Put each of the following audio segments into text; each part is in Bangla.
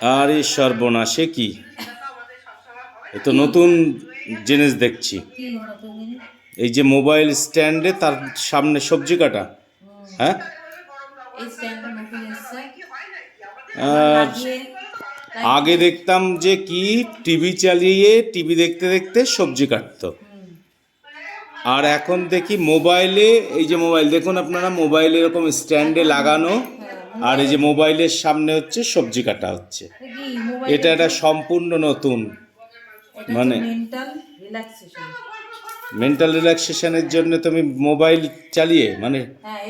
আরে সর্বনাশে কি? এ তো নতুন জিনিস দেখছি। এই যে মোবাইল স্ট্যান্ডে তার সামনে সবজি কাটা। হ্যাঁ? এই আর আগে দেখতাম যে কি টিভি চালিয়ে টিভি দেখতে দেখতে সবজি কাটতো। আর এখন দেখি মোবাইলে এই যে মোবাইল দেখুন আপনারা মোবাইল এরকম স্ট্যান্ডে লাগানো আর এই যে মোবাইলের সামনে হচ্ছে সবজি কাটা হচ্ছে। এটা একটা সম্পূর্ণ নতুন মানে- মেন্টাল রিল্যাক্সেশনের জন্য তুমি মোবাইল চালিয়ে মানে হ্যাঁ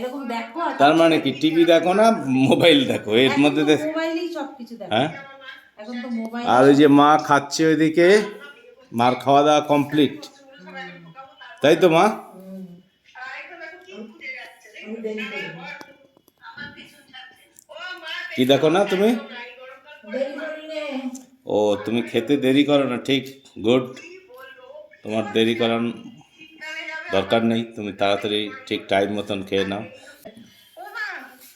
তার মানে কি? টিভি দেখো না মোবাইল দেখো এর মধ্যে হ্যাঁ? আর ওই যে মা খাচ্ছে ওইদিকে মার খাওয়া দাওয়া কমপ্লিট তাই তো মা। কি দেখো না তুমি। ও, তুমি খেতে দেরি করো না, ঠিক, গুড। তোমার দেরি করার দরকার নেই, তুমি তাড়াতাড়ি ঠিক টাইম মতন খেয়ে নাও।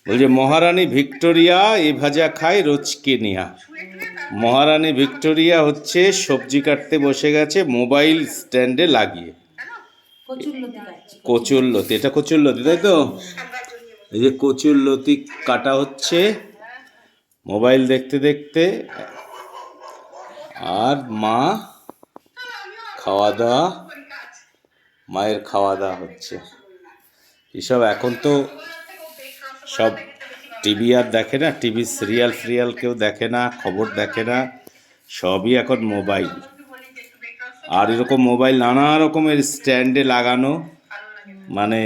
বলছে, মহারানী ভিক্টোরিয়া, এ ভাজা খায় রোজকে নিয়া। মহারানী ভিক্টোরিয়া হচ্ছে সবজি কাটতে বসে গেছে, মোবাইল স্ট্যান্ডে লাগিয়ে। কচুর লতি, এটা কচুর লতি, তাই তো? এই যে কচুর লতি কাটা হচ্ছে। মোবাইল দেখতে দেখতে আর মা খাওয়া দাওয়া মায়ের খাওয়া দাওয়া হচ্ছে। এসব এখন তো সব টিভি আর দেখে না, টিভি সিরিয়াল ফিরিয়াল কেউ দেখে না, খবর দেখে না, সবই এখন মোবাইল। আর এরকম মোবাইল নানা রকমের স্ট্যান্ডে লাগানো মানে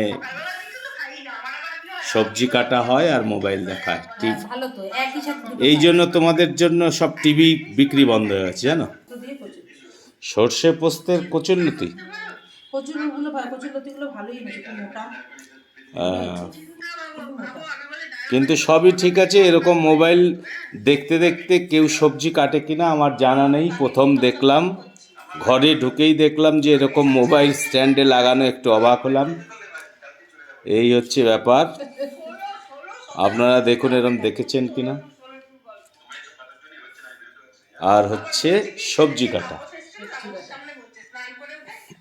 সবজি কাটা হয় আর মোবাইল ঠিক? হ্যাঁ, দুটো এই জন্য তোমাদের জন্য সব টিভি বিক্রি বন্ধ হয়ে গেছে জানো? সর্ষে পোস্তের মোটা। কিন্তু সবই ঠিক আছে এরকম মোবাইল দেখতে দেখতে কেউ সবজি কাটে কিনা আমার জানা নেই প্রথম দেখলাম ঘরে ঢুকেই দেখলাম যে এরকম মোবাইল স্ট্যান্ডে লাগানো একটু অবাক হলাম। এই হচ্ছে ব্যাপার। আপনারা দেখুন এরকম দেখেছেন কিনা। আর হচ্ছে সবজি কাটা।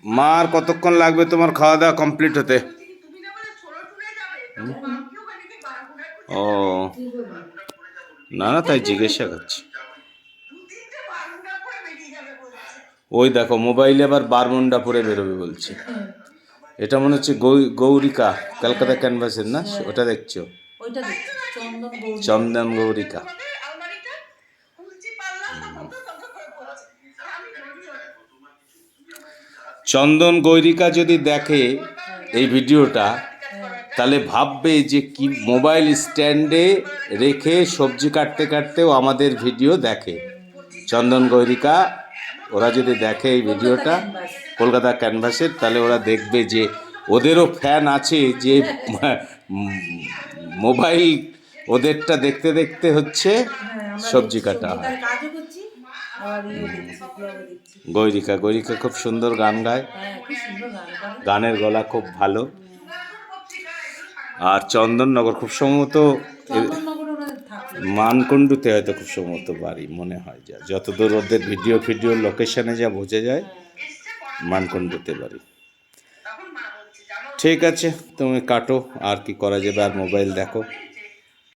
মা, আর কতক্ষণ লাগবে তোমার খাওয়া দাওয়া কমপ্লিট হতে? ও। না না, তাই জিজ্ঞাসা করছি। ওই দেখো, মোবাইলে আবার বারমুন্ডা পরে বেরোবে বলছে। এটা মনে হচ্ছে গৌরিকা কলকাতা ক্যানভাসের না? ওটা দেখছ? চন্দন চন্দন গৌরিকা। চন্দন গৌরিকা যদি দেখে এই ভিডিওটা তাহলে ভাববে যে কি মোবাইল স্ট্যান্ডে রেখে সবজি কাটতে কাটতেও আমাদের ভিডিও দেখে। চন্দন গৌরিকা ওরা যদি দেখে এই ভিডিওটা কলকাতা ক্যানভাসের তাহলে ওরা দেখবে যে ওদেরও ফ্যান আছে যে মোবাইল ওদেরটা দেখতে দেখতে হচ্ছে হ্যাঁ, সবজি কাটা হয় গৈরিকা দেখছি গৌরিকা গৌরিকা খুব সুন্দর গান গায়। হ্যাঁ গানের গলা খুব ভালো। আর চন্দননগর খুব সম্ভবত মানকুণ্ডুতে হয়তো খুব সম্ভবত বাড়ি, মনে হয় যা। যতদূর ওদের ভিডিও ফিডিও লোকেশনে যা বোঝা যায়, মানকুণ্ডুতে বাড়ি। ঠিক আছে, তুমি কাটো, আর কি করা যাবে, আর মোবাইল দেখো।